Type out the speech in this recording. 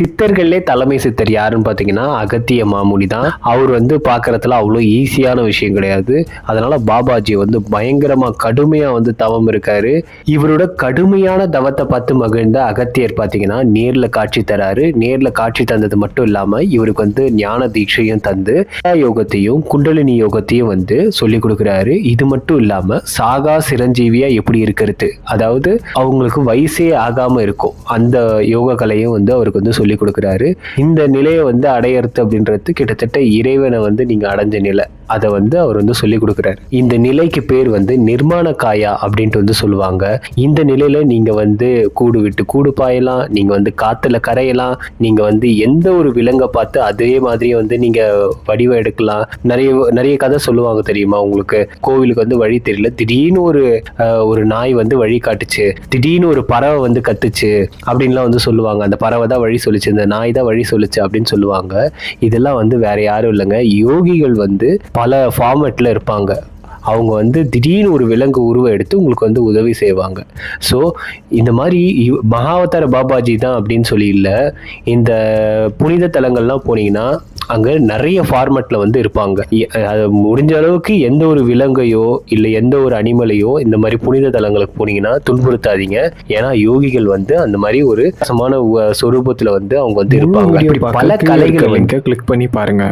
சித்தர்கள்லே தலைமை சித்தர் யாருன்னு பார்த்தீங்கன்னா அகத்திய மாமுனி தான். அவர் வந்து பார்க்குறதுல அவ்வளோ ஈஸியான விஷயம் கிடையாது. அதனால பாபாஜி வந்து பயங்கரமாக கடுமையாக வந்து தவம் இருக்காரு. இவரோட கடுமையான தவத்தை பார்த்து மகிழ்ந்த அகத்தியர் பார்த்தீங்கன்னா நேரில் காட்சி தராரு. நேரில் காட்சி தந்தது மட்டும் இல்லாமல் இவருக்கு வந்து ஞான தீட்சையும் தந்து யோகத்தையும் குண்டலினி யோகத்தையும் வந்து சொல்லி கொடுக்குறாரு. இது மட்டும் இல்லாமல் சாகா சிரஞ்சீவியாக எப்படி இருக்கிறது? அதாவது அவங்களுக்கு வயசே ஆகாமல் இருக்கும். அந்த யோக கலையும் வந்து அவருக்கு வந்து சொல்லி கொடுக்குறாரு. இந்த நிலையை வந்து அடையறது அப்படின்றது கிட்டத்தட்ட இறைவனை வந்து நீங்க அடைஞ்ச நிலை. அதை வந்து அவர் வந்து சொல்லி கொடுக்குறாரு. இந்த நிலைக்கு பேர் வந்து நிர்மாண காயா அப்படின்ட்டு வந்து சொல்லுவாங்க. இந்த நிலையில நீங்க வந்து கூடு விட்டு கூடு பாயலாம் நீங்க வந்து காத்துல கரையலாம் நீங்க வந்து எந்த ஒரு விலங்கை பார்த்து அதே மாதிரியே வந்து நீங்க வடிவம் எடுக்கலாம். நிறைய நிறைய கதை சொல்லுவாங்க தெரியுமா உங்களுக்கு? கோவிலுக்கு வந்து வழி தெரியல. திடீர்னு ஒரு ஒரு நாய் வந்து வழி காட்டுச்சு. திடீர்னு ஒரு பறவை வந்து கத்துச்சு அப்படின்லாம் வந்து சொல்லுவாங்க. அந்த பறவை தான் வழி சொல்லுச்சு இந்த நாய் தான் வழி சொல்லுச்சு அப்படின்னு சொல்லுவாங்க. இதெல்லாம் வந்து வேற யாரும் இல்லைங்க. யோகிகள் வந்து பல ஃபார்மேட்ல இருப்பாங்க. அவங்க வந்து திடீர்னு ஒரு விலங்கு உருவம் எடுத்து உங்களுக்கு வந்து உதவி செய்வாங்க. ஸோ இந்த மாதிரி மகாவதார பாபாஜி தான் அப்படின்னு சொல்லி இல்லை இந்த புனித தலங்கள்லாம் போனீங்கன்னா அங்கே நிறைய ஃபார்மேட்டில் வந்து இருப்பாங்க. அது முடிஞ்ச அளவுக்கு எந்த ஒரு விலங்கையோ இல்லை எந்த ஒரு அனிமலையோ இந்த மாதிரி புனித தலங்களுக்கு போனீங்கன்னா துன்புறுத்தாதீங்க. ஏன்னா யோகிகள் வந்து அந்த மாதிரி ஒரு சமான சொரூபத்தில் வந்து அவங்க வந்து இருப்பாங்க. பல கலைகள் கிளிக் பண்ணி பாருங்க.